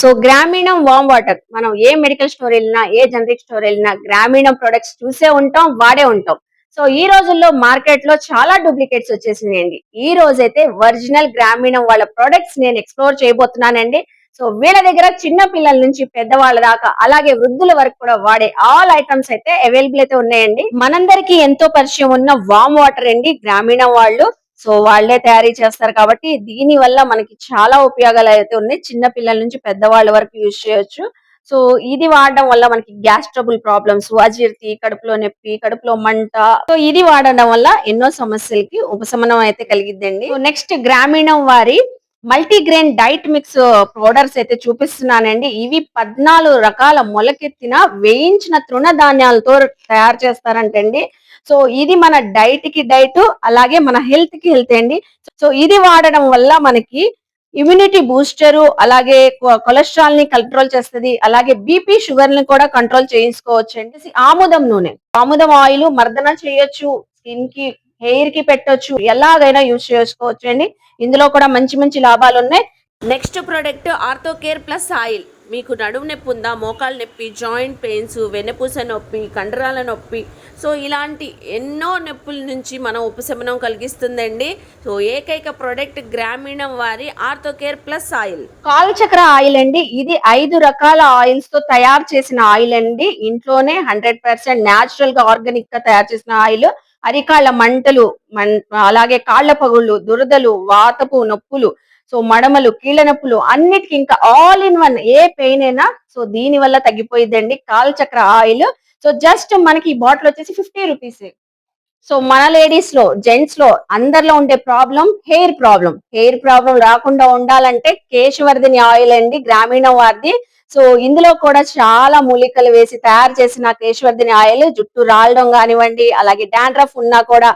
So గ్రామీణం warm water మనం ఏ medical store వెళ్ళినా ఏ generic store వెళ్ళినా గ్రామీణం ప్రొడక్ట్స్ చూసే ఉంటాం వాడే ఉంటాం. సో ఈ రోజుల్లో మార్కెట్లో చాలా డూప్లికేట్స్ వచ్చేసినాయండి. ఈ రోజైతే ఒరిజినల్ గ్రామీణం వాళ్ళ ప్రొడక్ట్స్ నేను ఎక్స్ప్లోర్ చేయబోతున్నానండి. సో వీళ్ళ దగ్గర చిన్న పిల్లల నుంచి పెద్దవాళ్ళ దాకా అలాగే వృద్ధుల వరకు కూడా వాడే ఆల్ ఐటమ్స్ అయితే అవైలబుల్ అయితే ఉన్నాయండి. మనందరికీ ఎంతో పరిచయం ఉన్న వామ్ వాటర్ అండి గ్రామీణం వాళ్ళు. సో వాళ్ళే తయారీ చేస్తారు కాబట్టి దీని వల్ల మనకి చాలా ఉపయోగాలు అయితే ఉన్నాయి. చిన్న పిల్లల నుంచి పెద్దవాళ్ళ వరకు యూజ్ చేయొచ్చు. సో ఇది వాడడం వల్ల మనకి గ్యాస్ ట్రబుల్ ప్రాబ్లమ్స్ అజీర్తి కడుపులో నొప్పి కడుపులో మంట. సో ఇది వాడడం వల్ల ఎన్నో సమస్యలకి ఉపశమనం అయితే కలిగిద్దండి. నెక్స్ట్ గ్రామీణం వారి మల్టీగ్రెయిన్ డైట్ మిక్స్ పౌడర్స్ అయితే చూపిస్తున్నానండి. ఇవి పద్నాలుగు రకాల మొలకెత్తిన వేయించిన తృణధాన్యాలతో తయారు చేస్తారంటండి. సో ఇది మన డైట్కి డైట్ అలాగే మన హెల్త్కి హెల్త్ అండి. సో ఇది వాడడం వల్ల మనకి ఇమ్యూనిటీ బూస్టర్ అలాగే కొ- కొలెస్ట్రాల్ని కంట్రోల్ చేస్తుంది అలాగే బీపీ షుగర్ని కూడా కంట్రోల్ చేయించుకోవచ్చు అండి ఆముదం నూనె. ఆముదం ఆయిల్ మర్దన చేయొచ్చు స్కిన్కి హెయిర్కి పెట్టొచ్చు ఎలాగైనా యూజ్ చేసుకోవచ్చు అండి ఇందులో కూడా మంచి మంచి లాభాలు ఉన్నాయి next product ortho care plus oil మీకు నడుము నొప్పి ఉందా మోకాలు నొప్పి జాయింట్ పెయిన్స్ వెన్నపూస నొప్పి కండరాల నొప్పి. సో ఇలాంటి ఎన్నో నొప్పుల నుంచి మనం ఉపశమనం కలిగిస్తుందండి. సో ఏకైక ప్రోడక్ట్ గ్రామీణం వారి ortho care plus oil. Kalachakra oil అండి. ఇది ఐదు రకాల ఆయిల్స్తో తయారు చేసిన ఆయిల్ అండి. ఇంట్లోనే హండ్రెడ్ పర్సెంట్ న్యాచురల్గా ఆర్గానిక్గా తయారు చేసిన ఆయిల్. అరికాళ్ళ మంటలు మన్- అలాగే కాళ్ళ పగుళ్ళు దురదలు వాతపు నొప్పులు సో మడమలు కీళ్ళ నొప్పులు అన్నిటికీ ఇంకా ఆల్ ఇన్ వన్ ఏ పెయిన్ అయినా సో దీని వల్ల తగ్గిపోయిద్దండి కాల్చక్ర ఆయిల్. సో జస్ట్ మనకి ఈ బాటిల్ వచ్చేసి ఫిఫ్టీ రూపీస్ సో మన లేడీస్లో జెంట్స్లో అందరిలో ఉండే problem hair problem hair problem రాకుండా ఉండాలంటే కేశవర్ధిని ఆయిల్ అండి గ్రామీణ వారిది సో ఇందులో కూడా చాలా మూలికలు వేసి తయారు చేసిన కేశవర్ధిని ఆయిల్ జుట్టు రాలడం కానివ్వండి అలాగే డాండ్రఫ్ ఉన్నా కూడా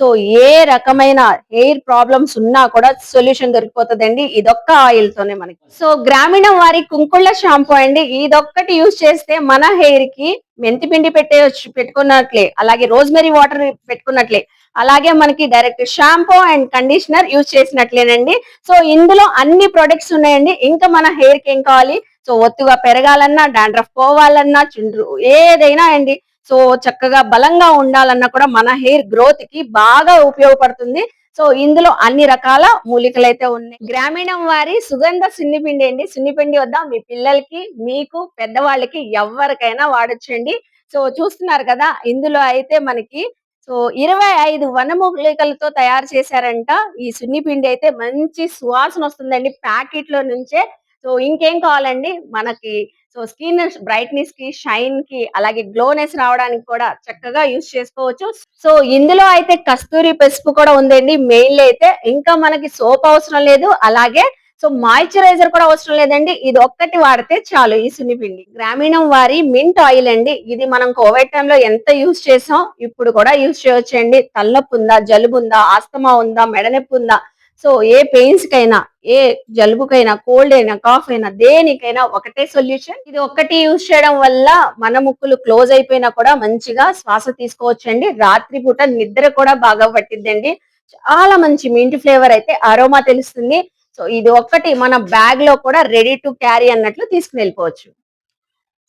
సో ఏ రకమైన హెయిర్ ప్రాబ్లమ్స్ ఉన్నా కూడా సొల్యూషన్ దొరికిపోతుందండి. ఇదొక్క ఆయిల్ తోనే మనకి. సో గ్రామీణం వారి కుంకుళ్ళ షాంపూ అండి. ఇదొక్కటి యూజ్ చేస్తే మన హెయిర్కి మెంతి పిండి పెట్టే పెట్టుకున్నట్లే అలాగే రోజ్మెరీ వాటర్ పెట్టుకున్నట్లే అలాగే మనకి direct shampoo and conditioner use చేసినట్లేనండి. So ఇందులో అన్ని ప్రొడక్ట్స్ ఉన్నాయండి. ఇంకా మన హెయిర్కి ఏం కావాలి? సో ఒత్తుగా పెరగాలన్నా డాండ్రఫ్ పోవాలన్నా చుండ్రు ఏదైనా అండి. సో చక్కగా బలంగా ఉండాలన్నా కూడా మన హెయిర్ గ్రోత్కి బాగా ఉపయోగపడుతుంది. సో ఇందులో అన్ని రకాల మూలికలు అయితే ఉన్నాయి. గ్రామీణం వారి సుగంధ సున్నిపిండి అండి. సున్నిపిండి వద్ద మీ పిల్లలకి మీకు పెద్దవాళ్ళకి ఎవరికైనా వాడొచ్చండి. సో చూస్తున్నారు కదా ఇందులో అయితే మనకి సో ఇరవై ఐదు వనమూలికలతో తయారు చేశారంట. ఈ సున్నిపిండి అయితే మంచి సువాసన వస్తుందండి. ప్యాకెట్లో నుంచే. సో ఇంకేం కావాలండి? మనకి సో స్కిన్ బ్రైట్నెస్కి షైన్కి అలాగే గ్లోనెస్ రావడానికి కూడా చక్కగా యూస్ చేసుకోవచ్చు. సో ఇందులో అయితే కస్తూరి పసుపు కూడా ఉందండి. మెయిన్ అయితే ఇంకా మనకి సోప్ అవసరం లేదు. అలాగే సో మాయిశ్చరైజర్ కూడా అవసరం లేదండి. ఇది ఒక్కటి వాడితే చాలు ఈ సున్నిపిండి గ్రామీణం వారి మింట్ ఆయిల్ అండి. ఇది మనం కోవిడ్ టైంలో ఎంత యూజ్ చేసాం ఇప్పుడు కూడా యూస్ చేయొచ్చండి. తలనొప్పి ఉందా జలుబు ఉందా ఆస్తమా ఉందా మెడనొప్పి ఉందా సో ఏ పెయిన్స్ కైనా ఏ జలుబుకైనా కోల్డ్ అయినా కాఫ్ అయినా దేనికైనా ఒకటే సొల్యూషన్. ఇది ఒక్కటి యూజ్ చేయడం వల్ల మన ముక్కులు క్లోజ్ అయిపోయినా కూడా మంచిగా శ్వాస తీసుకోవచ్చండి. రాత్రి పూట నిద్ర కూడా బాగా పట్టిద్దండి. చాలా మంచి మింట్ ఫ్లేవర్ అయితే అరోమా తెలుస్తుంది. సో ఇది ఒక్కటి మన బ్యాగ్లో కూడా రెడీ టు క్యారీ అన్నట్లు తీసుకుని వెళ్ళిపోవచ్చు.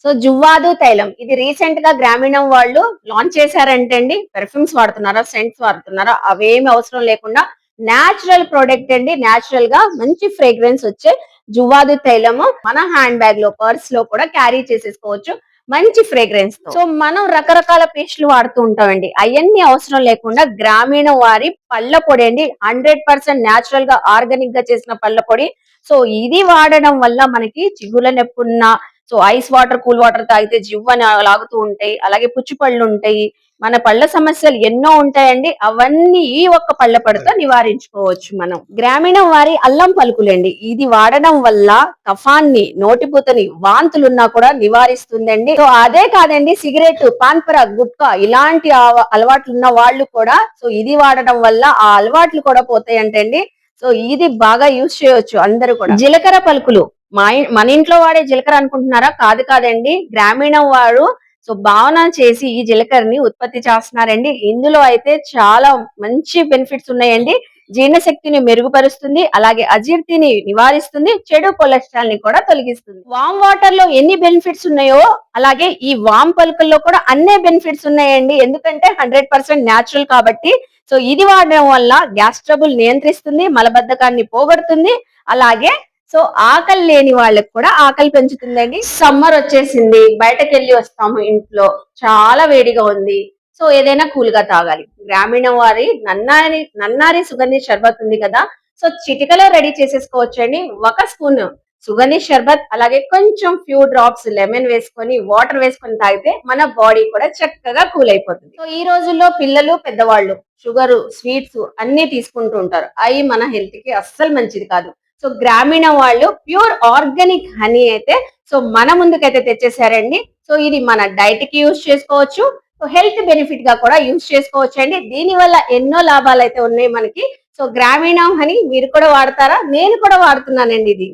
సో జువ్వాదు తైలం. ఇది రీసెంట్గా గ్రామీణం వాళ్ళు లాంచ్ చేశారంటే అండి పెర్ఫ్యూమ్స్ వాడుతున్నారా సెంట్స్ వాడుతున్నారా అవేమి అవసరం లేకుండా న్యాచురల్ ప్రోడక్ట్ అండి. న్యాచురల్గా మంచి ఫ్రేగ్రెన్స్ వచ్చే జువాదు తైలము మన హ్యాండ్ బ్యాగ్లో పర్స్లో కూడా క్యారీ చేసేసుకోవచ్చు. మంచి ఫ్రేగ్రెన్స్ సో మనం రకరకాల పేస్ట్లు వాడుతూ ఉంటామండి. అవన్నీ అవసరం లేకుండా గ్రామీణ వారి పళ్ళ పొడి అండి. హండ్రెడ్ పర్సెంట్ న్యాచురల్గా ఆర్గానిక్గా చేసిన పళ్ళ పొడి. సో ఇది వాడడం వల్ల మనకి చిగుల నొప్పి ఉన్న so ice water cool water తాగితే జివ్వని లాగుతూ ఉంటాయి. అలాగే పుచ్చిపళ్ళు ఉంటాయి. మన పళ్ళ సమస్యలు ఎన్నో ఉంటాయండి. అవన్నీ ఈ ఒక్క పళ్ళ పొడితో నివారించుకోవచ్చు మనం. గ్రామీణం వారి అల్లం పలుకులండి. ఇది వాడడం వల్ల కఫాన్ని నోటిపూతని వాంతులున్నా కూడా నివారిస్తుందండి. సో అదే కాదండి సిగరెట్ పాన్పర గుట్కా ఇలాంటి అలవాట్లు ఉన్న వాళ్ళు కూడా సో ఇది వాడడం వల్ల ఆ అలవాట్లు కూడా పోతాయంటండి. సో ఇది బాగా యూజ్ చేయొచ్చు అందరూ కూడా. జీలకర్ర పలుకులు. మా మన ఇంట్లో వాడే జీలకర్ర అనుకుంటున్నారా? కాదు కాదండి. గ్రామీణం వారు సో భావన చేసి ఈ జీలకర్రని ఉత్పత్తి చేస్తున్నారండి. ఇందులో అయితే చాలా మంచి బెనిఫిట్స్ ఉన్నాయండి. జీర్ణశక్తిని మెరుగుపరుస్తుంది అలాగే అజీర్తిని నివారిస్తుంది చెడు కొలెస్ట్రాల్ని కూడా తొలగిస్తుంది. వామ్ వాటర్లో ఎన్ని బెనిఫిట్స్ ఉన్నాయో అలాగే ఈ వామ్ పలుకల్లో కూడా అన్నే బెనిఫిట్స్ ఉన్నాయండి. ఎందుకంటే హండ్రెడ్ పర్సెంట్ న్యాచురల్ కాబట్టి సో ఇది వాడడం వల్ల గ్యాస్ ట్రబుల్ నియంత్రిస్తుంది మలబద్ధకాన్ని పోగొడుతుంది అలాగే సో ఆకలి లేని వాళ్ళకి కూడా ఆకలి పెంచుతుందండి. సమ్మర్ వచ్చేసింది బయటకు వెళ్ళి వస్తాము ఇంట్లో. చాలా వేడిగా ఉంది. సో ఏదైనా కూల్గా తాగాలి. గ్రామీణ వారి నన్నారి నన్నారి సుగంధి షర్బత్ ఉంది కదా సో చిటికలో రెడీ చేసేసుకోవచ్చండి. ఒక స్పూన్ సుగంధి షర్బత్ అలాగే కొంచెం ఫ్యూ డ్రాప్స్ లెమన్ వేసుకొని వాటర్ వేసుకొని తాగితే మన బాడీ కూడా చక్కగా కూల్ అయిపోతుంది. సో ఈ రోజుల్లో పిల్లలు పెద్దవాళ్ళు షుగర్ స్వీట్స్ అన్ని తీసుకుంటూ ఉంటారు. అవి మన హెల్త్కి అస్సలు మంచిది కాదు. సో గ్రామీణ వాళ్ళు ప్యూర్ ఆర్గానిక్ హనీ అయితే సో మన ముందుకైతే తెచ్చేసారండి సో ఇది మన డైట్కి యూజ్ చేసుకోవచ్చు. సో హెల్త్ బెనిఫిట్గా కూడా యూజ్ చేసుకోవచ్చు అండి దీని వల్ల ఎన్నో లాభాలు అయితే ఉన్నాయి మనకి. సో గ్రామీణ హనీ మీరు కూడా వాడతారా? నేను కూడా వాడుతున్నానండి ఇది.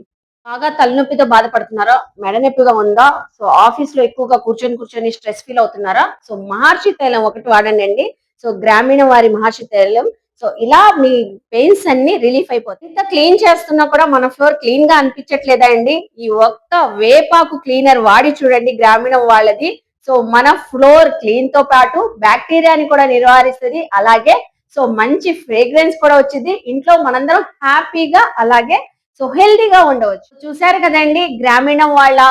బాగా తలనొప్పితో బాధపడుతున్నారా? మెడ నొప్పిగా ఉందా? సో ఆఫీస్లో ఎక్కువగా కూర్చొని కూర్చొని స్ట్రెస్ ఫీల్ అవుతున్నారా? సో మహర్షి తైలం ఒకటి వాడండి అండి. సో గ్రామీణ వారి మహర్షి తైలం సో ఇలా మీ పెయిన్స్ అన్ని రిలీఫ్ అయిపోతాయి. ఇంత క్లీన్ చేస్తున్నా కూడా మన ఫ్లోర్ క్లీన్గా అనిపించట్లేదా అండి? ఈ ఒక్క వేపాకు క్లీనర్ వాడి చూడండి గ్రామీణ వాళ్ళది. సో మన ఫ్లోర్ క్లీన్తో పాటు బ్యాక్టీరియాని కూడా నివారిస్తుంది. అలాగే సో మంచి ఫ్రేగ్రెన్స్ కూడా వచ్చింది. ఇంట్లో మనందరం హ్యాపీగా అలాగే సో హెల్దీగా ఉండవచ్చు. చూసారు కదండి గ్రామీణ వాళ్ళ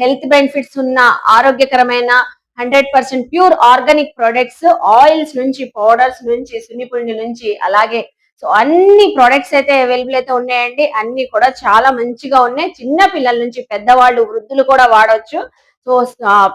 హెల్త్ బెనిఫిట్స్ ఉన్న ఆరోగ్యకరమైన hundred percent pure organic products oils నుంచి పౌడర్స్ నుంచి సున్నిపిండి నుంచి అలాగే సో అన్ని ప్రొడక్ట్స్ అయితే అవైలబుల్ అయితే ఉన్నాయండి. అన్ని కూడా చాలా మంచిగా ఉన్నాయి. చిన్న పిల్లల నుంచి పెద్దవాళ్ళు వృద్ధులు కూడా వాడవచ్చు so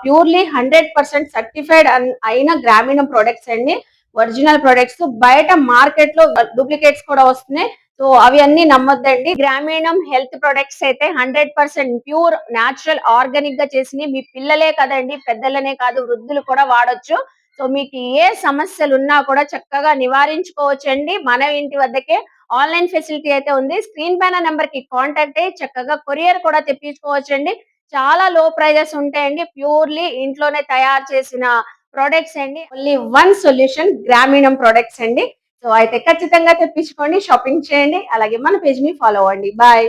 purely hundred percent certified అయిన గ్రామీణ ప్రొడక్ట్స్ అండి. Original products. బయట మార్కెట్లో డూప్లికేట్స్ కూడా వస్తున్నాయి. సో అవి అన్ని నమ్మొద్దండి. గ్రామీణం హెల్త్ ప్రొడక్ట్స్ అయితే హండ్రెడ్ పర్సెంట్ ప్యూర్ న్యాచురల్ ఆర్గానిక్గా చేసినవి మీ పిల్లలే కదండి పెద్దలనే కాదు వృద్ధులు కూడా వాడొచ్చు. సో మీకు ఏ సమస్యలు ఉన్నా కూడా చక్కగా నివారించుకోవచ్చండి. మన ఇంటి వద్దకే ఆన్లైన్ ఫెసిలిటీ అయితే ఉంది. స్క్రీన్ పైన నెంబర్కి కాంటాక్ట్ అయ్యి చక్కగా కొరియర్ కూడా తెప్పించుకోవచ్చండి. చాలా లో ప్రైజెస్ ఉంటాయండి. ప్యూర్లీ ఇంట్లోనే తయారు చేసిన ప్రొడక్ట్స్ అండి. Only one solution Grameenam products అండి. సో అయితే ఖచ్చితంగా తెప్పించుకోండి షాపింగ్ చేయండి అలాగే మన పేజ్ని ఫాలో అవ్వండి. బాయ్